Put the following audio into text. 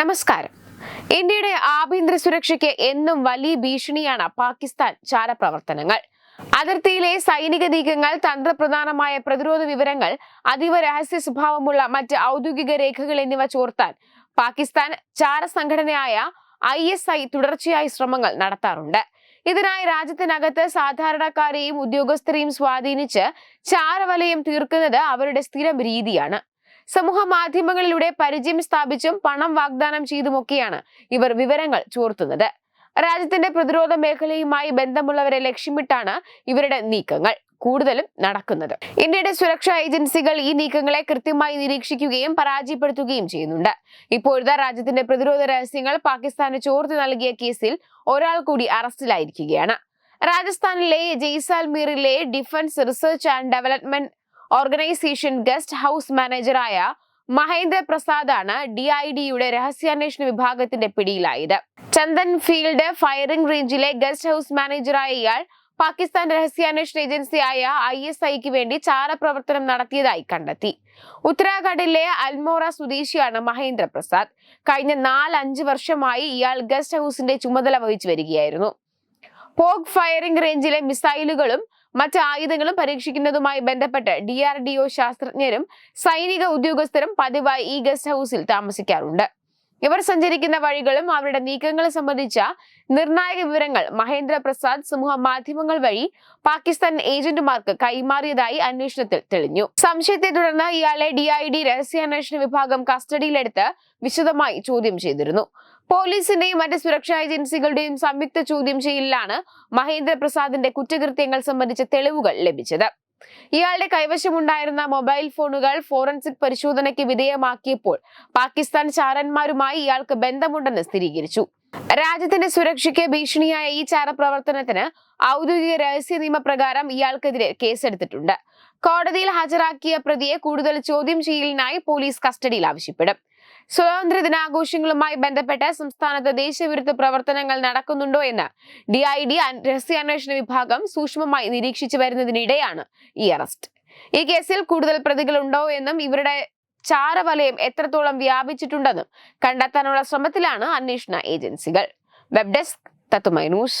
നമസ്കാരം. ഇന്ത്യയുടെ ആഭ്യന്തര സുരക്ഷയ്ക്ക് എന്നും വലിയ ഭീഷണിയാണ് പാകിസ്ഥാൻ ചാരപ്രവർത്തനങ്ങൾ. അതിർത്തിയിലെ സൈനിക നീക്കങ്ങൾ തന്ത്രപ്രധാനമായ പ്രതിരോധ വിവരങ്ങൾ അതീവ രഹസ്യ സ്വഭാവമുള്ള മറ്റ് ഔദ്യോഗിക രേഖകൾ എന്നിവ ചോർത്താൻ പാകിസ്ഥാൻ ചാര സംഘടനയായ ഐ എസ് ഐ തുടർച്ചയായി ശ്രമങ്ങൾ നടത്താറുണ്ട്. ഇതിനായി രാജ്യത്തിനകത്ത് സാധാരണക്കാരെയും ഉദ്യോഗസ്ഥരെയും സ്വാധീനിച്ച് ചാരവലയം തീർക്കുന്നത് അവരുടെ സ്ഥിരം രീതിയാണ്. സമൂഹ മാധ്യമങ്ങളിലൂടെ പരിചയം സ്ഥാപിച്ചും പണം വാഗ്ദാനം ചെയ്തുമൊക്കെയാണ് ഇവർ വിവരങ്ങൾ ചോർത്തുന്നത്. രാജ്യത്തിന്റെ പ്രതിരോധ മേഖലയുമായി ബന്ധമുള്ളവരെ ലക്ഷ്യമിട്ടാണ് ഇവരുടെ നീക്കങ്ങൾ കൂടുതലും നടക്കുന്നത്. ഇന്ത്യയുടെ സുരക്ഷാ ഏജൻസികൾ ഈ നീക്കങ്ങളെ കൃത്യമായി നിരീക്ഷിക്കുകയും പരാജയപ്പെടുത്തുകയും ചെയ്യുന്നുണ്ട്. ഇപ്പോഴത്തെ രാജ്യത്തിന്റെ പ്രതിരോധ രഹസ്യങ്ങൾ പാകിസ്ഥാന് ചോർത്തി നൽകിയ കേസിൽ ഒരാൾ കൂടി അറസ്റ്റിലായിരിക്കുകയാണ്. രാജസ്ഥാനിലെ ജയ്സാൽമീറിലെ defence research and development organisation guest house മാനേജറായ Mahendra പ്രസാദാണ് ഡി ഐ ഡിയുടെ രഹസ്യാന്വേഷണ വിഭാഗത്തിന്റെ പിടിയിലായത്. ചന്ദൻ ഫീൽഡ് ഫയറിംഗ് റേഞ്ചിലെ ഗസ്റ്റ് ഹൗസ് മാനേജറായ ഇയാൾ പാകിസ്ഥാൻ രഹസ്യാന്വേഷണ ഏജൻസിയായ ഐ എസ് ഐക്ക് വേണ്ടി ചാരപ്രവർത്തനം നടത്തിയതായി കണ്ടെത്തി. ഉത്തരാഖണ്ഡിലെ അൽമോറ സ്വദേശിയാണ് മഹേന്ദ്ര പ്രസാദ്. കഴിഞ്ഞ നാലഞ്ച് വർഷമായി ഇയാൾ ഗസ്റ്റ് ഹൗസിന്റെ ചുമതല വഹിച്ചു വരികയായിരുന്നു. പോഗ് ഫയറിംഗ് റേഞ്ചിലെ മിസൈലുകളും മറ്റ് ആയുധങ്ങളും പരീക്ഷിക്കുന്നതുമായി ബന്ധപ്പെട്ട് ഡി ആർ ഡി ഒ ശാസ്ത്രജ്ഞരും സൈനിക ഉദ്യോഗസ്ഥരും പതിവായി ഈ ഗസ്റ്റ് ഹൗസിൽ താമസിക്കാറുണ്ട്. ഇവർ സഞ്ചരിക്കുന്ന വഴികളും അവരുടെ നീക്കങ്ങളും സംബന്ധിച്ച നിർണായക വിവരങ്ങൾ മഹേന്ദ്ര പ്രസാദ് സമൂഹ മാധ്യമങ്ങൾ വഴി പാകിസ്ഥാൻ ഏജന്റുമാർക്ക് കൈമാറിയതായി അന്വേഷണത്തിൽ തെളിഞ്ഞു. സംശയത്തെ തുടർന്ന് ഇയാളെ ഡി ഐ ഡി രഹസ്യാന്വേഷണ വിഭാഗം കസ്റ്റഡിയിലെടുത്ത് വിശദമായി ചോദ്യം ചെയ്തിരുന്നു. പോലീസിന്റെയും മറ്റ് സുരക്ഷാ ഏജൻസികളുടെയും സംയുക്ത ചോദ്യം ചെയ്യലിലാണ് മഹേന്ദ്ര പ്രസാദിന്റെ കുറ്റകൃത്യങ്ങൾ സംബന്ധിച്ച തെളിവുകൾ ലഭിച്ചത്. ഇയാളുടെ കൈവശമുണ്ടായിരുന്ന മൊബൈൽ ഫോണുകൾ ഫോറൻസിക് പരിശോധനയ്ക്ക് വിധേയമാക്കിയപ്പോൾ പാകിസ്ഥാൻ ചാരന്മാരുമായി ഇയാൾക്ക് ബന്ധമുണ്ടെന്ന് സ്ഥിരീകരിച്ചു. രാജ്യത്തിന്റെ സുരക്ഷയ്ക്ക് ഭീഷണിയായ ഈ ചാരപ്രവർത്തനത്തിന് ഔദ്യോഗിക രഹസ്യ നിയമപ്രകാരം ഇയാൾക്കെതിരെ കേസെടുത്തിട്ടുണ്ട്. കോടതിയിൽ ഹാജരാക്കിയ പ്രതിയെ കൂടുതൽ ചോദ്യം ചെയ്യലിനായി പോലീസ് കസ്റ്റഡിയിൽ ആവശ്യപ്പെടും. സ്വാതന്ത്ര്യ ദിനാഘോഷങ്ങളുമായി ബന്ധപ്പെട്ട് സംസ്ഥാനത്ത് ദേശവിരുദ്ധ പ്രവർത്തനങ്ങൾ നടക്കുന്നുണ്ടോ എന്ന് ഡി ഐ ഡി രഹസ്യാന്വേഷണ വിഭാഗം സൂക്ഷ്മമായി നിരീക്ഷിച്ചു വരുന്നതിനിടെയാണ് ഈ അറസ്റ്റ്. ഈ കേസിൽ കൂടുതൽ പ്രതികൾ ഉണ്ടോ എന്നും ഇവരുടെ ചാരവലയം എത്രത്തോളം വ്യാപിച്ചിട്ടുണ്ടെന്നും കണ്ടെത്താനുള്ള ശ്രമത്തിലാണ് അന്വേഷണ ഏജൻസികൾ. വെബ് ഡെസ്ക് തത്തുമൈ ന്യൂസ്